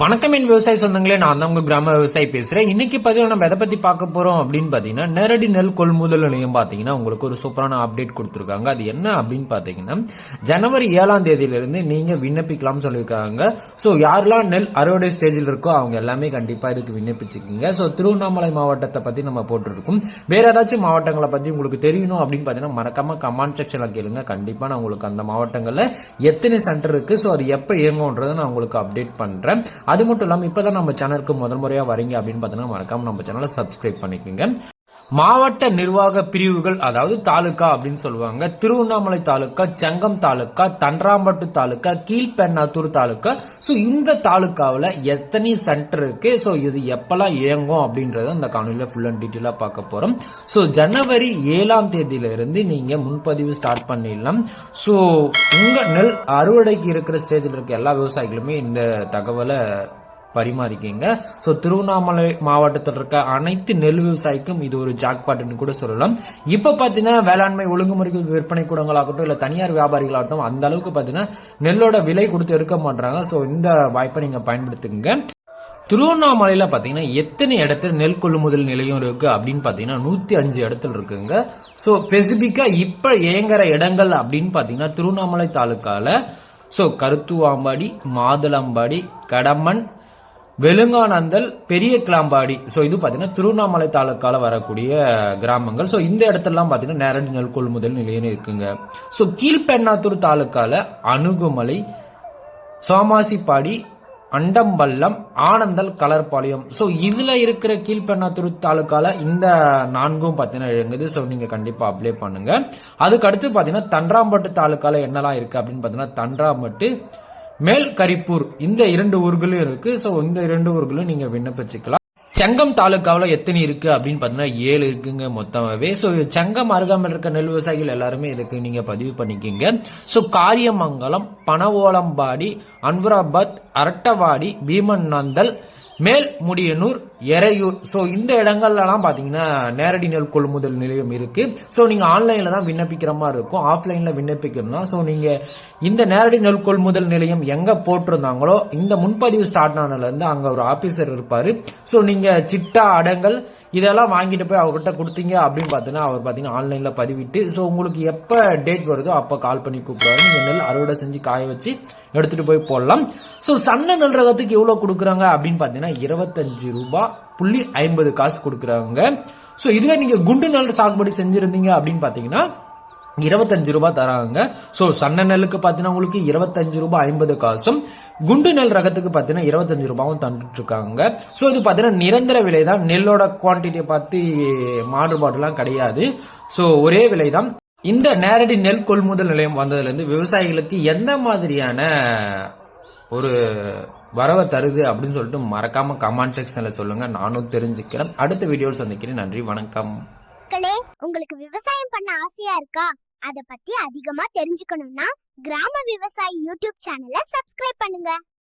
வணக்கம் என் விவசாய சொந்தங்களே நான் தான் உங்க கிராம விவசாயி பேசுறேன். இன்னைக்கு பதிவு நம்ம எதை பத்தி பார்க்க போறோம் அப்படின்னு பாத்தீங்கன்னா நேரடி நெல் கொள்முதல் நிலையம் பாத்தீங்கன்னா உங்களுக்கு ஒரு சூப்பரான அப்டேட் கொடுத்துருக்காங்க. அது என்ன அப்படின்னு பாத்தீங்கன்னா ஜனவரி ஏழாம் தேதியிலிருந்து நீங்க விண்ணப்பிக்கலாம்னு சொல்லியிருக்காங்க. ஸோ யாரெல்லாம் நெல் அறுவடை ஸ்டேஜில் இருக்கோ அவங்க எல்லாமே கண்டிப்பா இதுக்கு விண்ணப்பிச்சுக்கோங்க. ஸோ திருவண்ணாமலை மாவட்டத்தை பத்தி நம்ம போட்டிருக்கோம். வேற ஏதாச்சும் மாவட்டங்களை பத்தி உங்களுக்கு தெரியணும் அப்படின்னு பாத்தீங்கன்னா மறக்காம கமெண்ட் செக்ஷன்ல கேளுங்க. கண்டிப்பா நான் உங்களுக்கு அந்த மாவட்டங்கள்ல எத்தனை சென்டர் இருக்கு. ஸோ அது எப்போ இயங்கும்ன்றதை நான் உங்களுக்கு அப்டேட் பண்றேன். அது மட்டும் இல்லாமல் இப்போ தான் நம்ம சேனலுக்கு முதல் முறையாக வரீங்க அப்படின்னு பார்த்தீங்கன்னா மறக்காமல் நம்ம சேனலை சப்ஸ்கிரைப் பண்ணிக்கோங்க. மாவட்ட நிர்வாக பிரிவுகள் அதாவது தாலுக்கா அப்படின்னு சொல்லுவாங்க திருவண்ணாமலை தாலுக்கா செங்கம் தாலுக்கா தன்றாம்பட்டு தாலுக்கா கீழ்பெண்ணாத்தூர் தாலுக்கா ஸோ இந்த தாலுக்காவில் எத்தனை சென்டர் இருக்கு? ஸோ இது எப்பெல்லாம் இயங்கும் அப்படின்றத இந்த காணொலியில் ஃபுல் அண்ட் டீட்டெயிலாக பார்க்க போகிறோம் ஸோ ஜனவரி ஏழாம் தேதியிலிருந்து நீங்கள் முன்பதிவு ஸ்டார்ட் பண்ணிடலாம். ஸோ உங்கள் நெல் அறுவடைக்கு இருக்கிற ஸ்டேஜில் இருக்க எல்லா விவசாயிகளுமே இந்த தகவலை பரிமாறிக்கிங்க. ஸோ திருவண்ணாமலை மாவட்டத்தில் இருக்க அனைத்து நெல் விவசாயிக்கும் இது ஒரு ஜாக்பாட்னு கூட சொல்லலாம். இப்போ பார்த்தீங்கன்னா வேளாண்மை ஒழுங்குமுறைகள் விற்பனை கூடங்களாகட்டும் இல்லை தனியார் வியாபாரிகளாகட்டும் அந்த அளவுக்கு பார்த்தீங்கன்னா நெல்லோட விலை கொடுத்து எடுக்க மாட்டாங்க ஸோ இந்த வாய்ப்பை நீங்கள் பயன்படுத்துங்க திருவண்ணாமலையில் பார்த்தீங்கன்னா எத்தனை இடத்துல நெல் கொள்முதல் நிலையம் இருக்கு அப்படின்னு பார்த்தீங்கன்னா நூற்றி அஞ்சு இடத்துல இருக்குங்க. ஸோ ஸ்பெசிஃபிக்காக இப்போ இயங்குற இடங்கள் அப்படின்னு பார்த்தீங்கன்னா திருவண்ணாமலை தாலுக்கால ஸோ கருத்துவாம்பாடி மாதுளம்பாடி கடமன் வெலுங்கானந்தல் பெரிய கிளாம்பாடி. ஸோ இது பார்த்தீங்கன்னா திருவண்ணாமலை தாலுக்கால வரக்கூடிய கிராமங்கள். ஸோ இந்த இடத்துலலாம் பார்த்தீங்கன்னா நேரடி நெல் கொள்முதல் நிலையம் இருக்குங்க. ஸோ கீழ்பெண்ணாத்தூர் தாலுக்கால அணுகுமலை சோமாசிப்பாடி அண்டம்பள்ளம் ஆனந்தல் கலர்பாளையம். ஸோ இதில் இருக்கிற கீழ்பெண்ணாத்தூர் தாலுக்கால இந்த நான்கும் பார்த்தீங்கன்னா இழங்குது ஸோ நீங்கள் கண்டிப்பாக அப்ளை பண்ணுங்க. அதுக்கு அடுத்து பார்த்தீங்கன்னா தன்றாம்பட்டு தாலுக்கால என்னெல்லாம் இருக்கு அப்படின்னு பார்த்தீங்கன்னா தன்றாம்பட்டு மேல் கரிப்பூர் இந்த இரண்டு ஊர்களும் இருக்கு. ஸோ இந்த இரண்டு ஊர்களும் நீங்க விண்ணப்பிச்சுக்கலாம். செங்கம் தாலுக்காவில் எத்தனை இருக்கு அப்படின்னு பார்த்தீங்கன்னா ஏழு இருக்குங்க மொத்தமாகவே ஸோ செங்கம் அருகாமல் இருக்க நெல் விவசாயிகள் எல்லாருமே இதுக்கு நீங்க பதிவு பண்ணிக்கிங்க. ஸோ காரியமங்கலம் பனவோளம்பாடி அன்வராபாத் அரட்டவாடி பீமன் நந்தல் மேல் முடியனூர் எறையூர் ஸோ இந்த இடங்கள்லாம் பார்த்தீங்கன்னா நேரடி நெல் கொள்முதல் நிலையம் இருக்குது ஸோ நீங்கள் ஆன்லைனில் தான் விண்ணப்பிக்கிற மாதிரி இருக்கும். ஆஃப்லைனில் விண்ணப்பிக்கணும்னா ஸோ நீங்கள் இந்த நேரடி நெல் கொள்முதல் நிலையம் எங்கே போட்டிருந்தாங்களோ இந்த முன்பதிவு ஸ்டார்ட் ஆனதுலேருந்து அங்கே ஒரு ஆஃபீஸர் இருப்பார். ஸோ நீங்கள் சிட்டா அடங்கல் இதெல்லாம் வாங்கிட்டு போய் அவர்கிட்ட கொடுத்தீங்க அப்படின்னு பார்த்தீங்கன்னா அவர் பார்த்தீங்கன்னா ஆன்லைனில் பதிவிட்டு ஸோ உங்களுக்கு எப்போ டேட் வருதோ அப்போ கால் பண்ணி கூப்பிடுவாரு. நீங்கள் நெல் அறுவடை செஞ்சு காய வச்சு எடுத்துகிட்டு போய் போடலாம். ஸோ சன்ன நெல் ரகத்துக்கு எவ்வளோ கொடுக்குறாங்க அப்படின்னு பார்த்தீங்கன்னா இருபத்தஞ்சு ரூபாய் புள்ளி ஐம்பது காசு கொடுக்குறாங்க ஸோ இதுவே நீங்கள் குண்டு நெல் சாகுபடி செஞ்சுருந்தீங்க அப்படின்னு பார்த்தீங்கன்னா இருபத்தஞ்சு ரூபாய் தராங்க. ஸோ சன்ன நெல்லுக்கு பார்த்தீங்கன்னா உங்களுக்கு இருபத்தஞ்சு ரூபாய் ஐம்பது காசும் குண்டு நெல் ரகத்துக்கு பார்த்தீங்கன்னா இருபத்தஞ்சு ரூபாயும் தந்துட்டு இருக்காங்க ஸோ இது பார்த்தீங்கன்னா நிரந்தர விலை தான் நெல்லோட குவான்டிட்டியை பார்த்து மாறுபாடுலாம் கிடையாது. ஸோ ஒரே விலை தான் இந்த நேரடி நெல் கொள்முதல் நிலையம் வந்ததுலேருந்து விவசாயிகளுக்கு எந்த மாதிரியான ஒரு வரவை தருது அப்படின்னு சொல்லிட்டு மறக்காம கமெண்ட் செக்ஷன்ல சொல்லுங்க. நானும் தெரிஞ்சுக்கிறேன். அடுத்த வீடியோவில் சந்திக்கிறேன். நன்றி வணக்கம். உங்களுக்கு விவசாயம் பண்ண ஆசையா இருக்கா? அத பத்தி அதிகமா தெரிஞ்சுக்கணும்னா கிராம விவசாயி யூடியூப் சேனலை சப்ஸ்கிரைப் பண்ணுங்க.